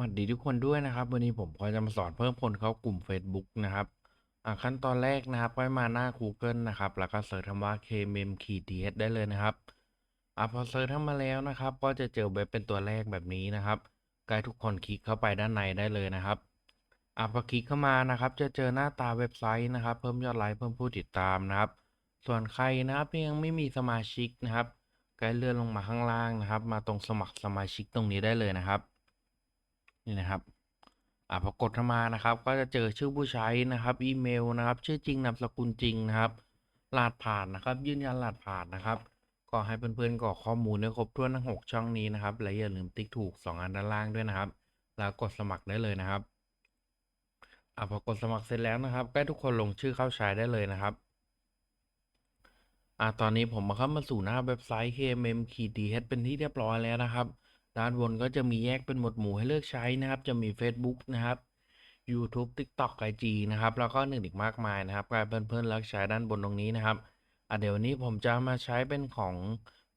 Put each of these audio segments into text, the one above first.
วัสดีทุกคนด้วยนะครับ วันนี้ผมก็จะมาสอนเพิ่มคนเข้ากลุ่ม Facebook นะครับอ่าขั้นตอนแรกนะครับก็มาหน้า Google นะครับ แล้วก็เสิร์ชคำว่า kmem-th ได้เลยนะครับอ่าพอเสิร์ชเข้ามาแล้วนะครับ ก็จะเจอเว็บเป็นตัวแรกแบบนี้นะครับก็ให้ทุกคนคลิกเข้าไปด้านในได้เลยนะครับอ่าพอคลิกเข้ามานะครับ จะเจอหน้าตาเว็บไซต์นะครับ เพิ่มยอดไลค์เพิ่มผู้ติดตามนะครับ ส่วนใครนะครับที่ยังไม่มีสมาชิกนะครับก็ให้เลื่อนลงมาข้างล่างนะครับ มาตรงสมัครสมาชิกตรงนี้ได้เลยนะครับ นี่นะครับอ่าพอกดเข้ามานะครับ ก็จะเจอชื่อผู้ใช้นะครับอีเมลนะครับ ชื่อจริงนามสกุลจริงนะครับรหัสผ่านนะครับ ยืนยันรหัสผ่านนะครับ ก็ให้เพื่อนๆกรอกข้อมูลให้ครบถ้วนทั้ง 6 ช่องนี้นะครับและอย่าลืมติ๊กถูก 2 อันด้านล่างด้วยนะครับ แล้วกดสมัครได้เลยนะครับอ่าพอกดสมัครเสร็จแล้วนะครับก็ทุกคนลงชื่อเข้าใช้ได้เลยนะครับอ่าตอนนี้ผมมาเข้ามาสู่หน้าเว็บไซต์ kmm-th เป็นที่เรียบร้อยแล้วนะครับ ด้านบนก็จะมีแยกเป็นหมวดหมู่ให้เลือกใช้นะครับ จะมี Facebook นะครับ YouTube TikTok IG นะครับ แล้วก็หนึ่งอีกมากมายนะครับกลายเป็นเพื่อนๆเลือกใช้ด้านบนตรงนี้นะครับอะเดี๋ยววันนี้ผมจะมาใช้เป็นของ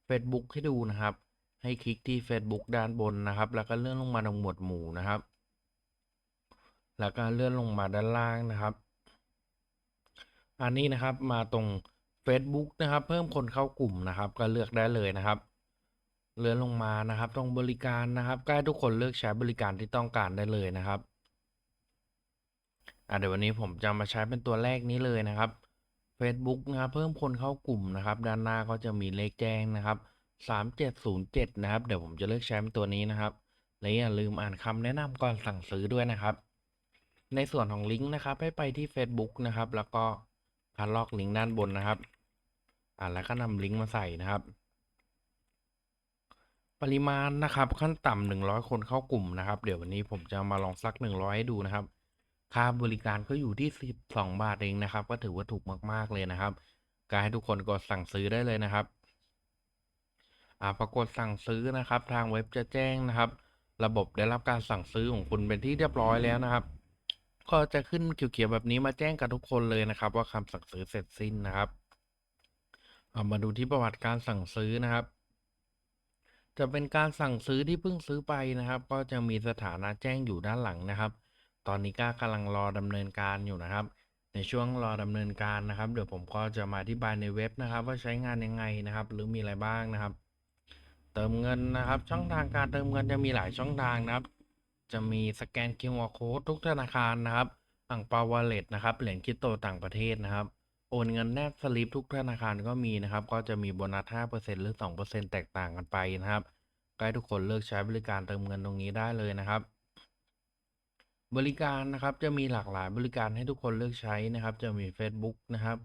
Facebook ให้ดูนะครับ ให้คลิกที่ Facebook ด้านบนนะครับ แล้วก็เลื่อนลงมาตรงหมวดหมู่นะครับ แล้วก็เลื่อนลงมาด้านล่างนะครับ อันนี้นะครับมาตรง Facebook นะครับ เพิ่มคนเข้ากลุ่มนะครับ ก็เลือกได้เลยนะครับ เลื่อนลงมานะครับตรงบริการนะครับก็ให้ทุกคนเลือกใช้บริการที่ต้องการได้เลยนะครับอะเดี๋ยววันนี้ผมจะมาใช้เป็นตัวแรกนี้เลยนะครับ Facebook นะครับเพิ่มคนเข้ากลุ่มนะครับ ด้านหน้าก็จะมีเลขแจ้งนะครับ3707นะครับเดี๋ยวผมจะเลือกใช้เป็นตัวนี้นะครับและอย่าลืมอ่านคำแนะนำก่อนสั่งซื้อด้วยนะครับ ในส่วนของลิงก์นะครับ ให้ไปที่ Facebook นะครับ แล้วก็คัดลอกลิงก์ด้านบนนะครับ อ่าแล้วก็นำลิงก์มาใส่นะครับ ปริมาณนะครับขั้นต่ำหนึ่งร้อยคนเข้ากลุ่มนะครับ เดี๋ยววันนี้ผมจะมาลองสักหนึ่งร้อยให้ดูนะครับ ค่าบริการก็อยู่ที่สิบสองบาทเองนะครับ ก็ถือว่าถูกมากๆเลยนะครับก็ให้ทุกคนกดสั่งซื้อได้เลยนะครับ อ่าปรากฏสั่งซื้อนะครับ ทางเว็บจะแจ้งนะครับ ระบบได้รับการสั่งซื้อของคุณเป็นที่เรียบร้อยแล้วนะครับ ก็จะขึ้นเขียวๆแบบนี้มาแจ้งกับทุกคนเลยนะครับ ว่าคำสั่งซื้อเสร็จสิ้นนะครับามาดูที่ประวัติการสั่งซื้อนะครับ จะเป็นการสั่งซื้อที่เพิ่งซื้อไปนะครับ ก็จะมีสถานะแจ้งอยู่ด้านหลังนะครับ ตอนนี้ก็กำลังรอดำเนินการอยู่นะครับ ในช่วงรอดำเนินการนะครับ เดี๋ยวผมก็จะมาอธิบายในเว็บนะครับ ว่าใช้งานยังไงนะครับ หรือมีอะไรบ้างนะครับ เติมเงินนะครับ ช่องทางการเติมเงินจะมีหลายช่องทางนะครับ จะมีสแกน QR Code ทุกธนาคารนะครับอ่างปาวเลตนะครับเหรียญคริปโตต่างประเทศนะครับ โอนเงินแนบสลิปทุกธนาคารก็มีนะครับ ก็จะมีโบนัส 5%หรือ 2%แตกต่างกันไปนะครับใก็ให้ทุกคนเลือกใช้บริการเติมเงินตรงนี้ได้เลยนะครับ บริการนะครับจะมีหลากหลายบริการให้ทุกคนเลือกใช้นะครับ จะมี Facebook นะครับ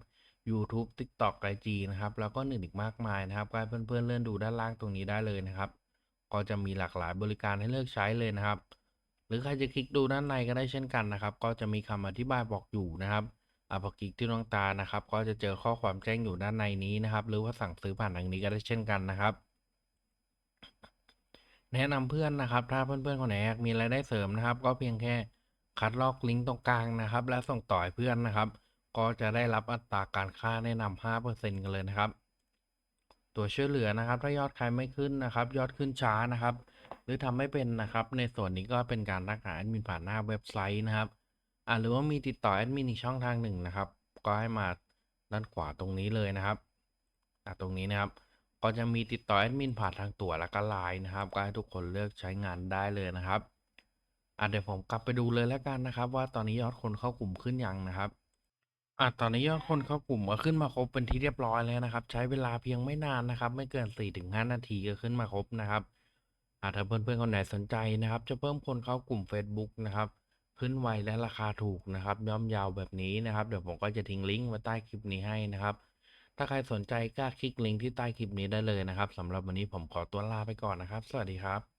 YouTube TikTok IG นะครับ แล้วก็อื่นอีกมากมายนะครับใก็ให้เพื่อนๆเลื่อนดูด้านล่างตรงนี้ได้เลยนะครับ ก็จะมีหลากหลายบริการให้เลือกใช้เลยนะครับ หรือใครจะคลิกดูด้านในก็ได้เช่นกันนะครับ ก็จะมีคำอธิบายบอกอยู่นะครับ อะพอคลิกที่ดวงตานะครับ ก็จะเจอข้อความแจ้งอยู่ด้านในนี้นะครับ หรือว่าสั่งซื้อผ่านทางนี้ก็ได้เช่นกันนะครับ แนะนำเพื่อนนะครับ ถ้าเพื่อนๆคนไหนมีรายได้เสริมนะครับ ก็เพียงแค่คัดลอกลิงก์ตรงกลางนะครับ และส่งต่อให้เพื่อนนะครับ ก็จะได้รับอัตราการค่าแนะนำ5%กันเลยนะครับ ตัวช่วยเหลือนะครับ ถ้ายอดใครไม่ขึ้นนะครับ ยอดขึ้นช้านะครับ หรือทำไม่เป็นนะครับ ในส่วนนี้ก็เป็นการรักษาแอดมินผ่านหน้าเว็บไซต์นะครับ อ่าหรือว่ามีติดต่อแอดมินอีกช่องทางหนึ่งนะครับ ก็ให้มาด้านขวาตรงนี้เลยนะครับอ่าตรงนี้นะครับ ก็จะมีติดต่อแอดมินผ่านทางตั๋วและก็ไลน์นะครับ ก็ให้ทุกคนเลือกใช้งานได้เลยนะครับอ่าเดี๋ยวผมกลับไปดูเลยแล้วกันนะครับ ว่าตอนนี้ยอดคนเข้ากลุ่มขึ้นยังนะครับอ่าตอนนี้ยอดคนเข้ากลุ่มก็ขึ้นมาครบเป็นที่เรียบร้อยแล้วนะครับ ใช้เวลาเพียงไม่นานนะครับ ไม่เกิน4-5นาทีก็ขึ้นมาครบนะครับอ่าถ้าเพื่อนๆคนไหนสนใจนะครับ จะเพิ่มคนเข้ากลุ่ม Facebook นะครับ ขึ้นไวและราคาถูกนะครับย่อมยาวแบบนี้นะครับ เดี๋ยวผมก็จะทิ้งลิงก์ไว้ใต้คลิปนี้ให้นะครับ ถ้าใครสนใจก็คลิกลิงก์ที่ใต้คลิปนี้ได้เลยนะครับสำหรับวันนี้ผมขอตัวลาไปก่อนนะครับ สวัสดีครับ